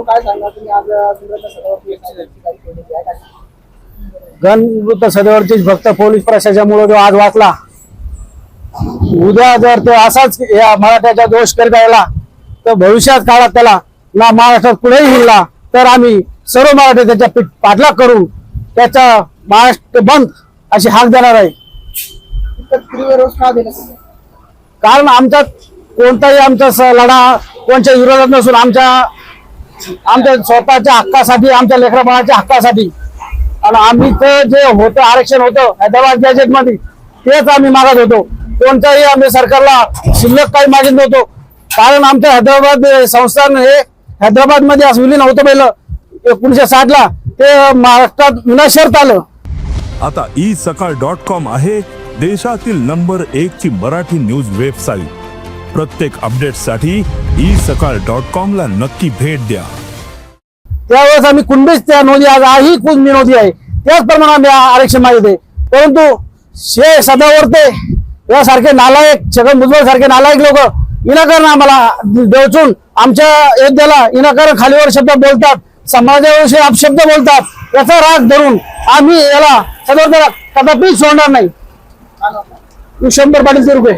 काय सांगणार तुम्ही? आज सुंदरच्या सदावरती एक गाडी सोडलेली आहे काय गणवृत्त सदैवरतीच फक्त पोलीस प्रशासनामुळे जो आज वाचला उद्या जर तो असाच या मराठ्याचा दोष करीत राहिला तर भविष्यात काळात त्याला ना महाराष्ट्रात कुठेही हिरला तर आम्ही सर्व मराठी त्याच्या पीठ पाठलाग करून त्याचा महाराष्ट्र बंद अशी हाक देणार आहे? कारण आमचा कोणताही आमचा लढा कोणत्या विरोधात नसून आमच्या आमच्या स्वतःच्या हक्कासाठी आमच्या लेकराबाळाच्या हक्कासाठी. आणि आम्ही तर जे होतं आरक्षण होतं हैदराबाद गॅजेटमध्ये तेच आम्ही मागत होतो. कोणत्याही आम्ही सरकारला शिल्लक काही मागित नव्हतो. कारण आमच्या हैदराबाद संस्थान हे हैदराबादमध्ये असं विलीन होतं पहिलं. एकोणीशे साठ ला ते महाराष्ट्रात विनाशर्त आलं. आता ई सकाळ डॉट कॉम आहे देशातील नंबर एक ची मराठी न्यूज वेबसाईट. प्रत्येक अपडेटसाठी ई सकाळ डॉट कॉम ला नक्की भेट द्या. त्यावेळेस आम्ही कुणबीच त्या नोंदी आज आजही कुणबी नोंदी आहे. त्याचप्रमाणे आम्ही आरक्षण मागितले. परंतु शे सदावर्ते यासारखे नालायक छगन भुजबळ सारखे नालायक लोक विनाकारण आम्हाला देवचून आमच्या योद्ध्याला विनाकारण खालीवर शब्द बोलतात समाजाविषयी अपशब्द बोलतात याचा राग धरून आम्ही याला सदावर्तेला कदापि सोडणार नाही? शंभर पाटील रुपये.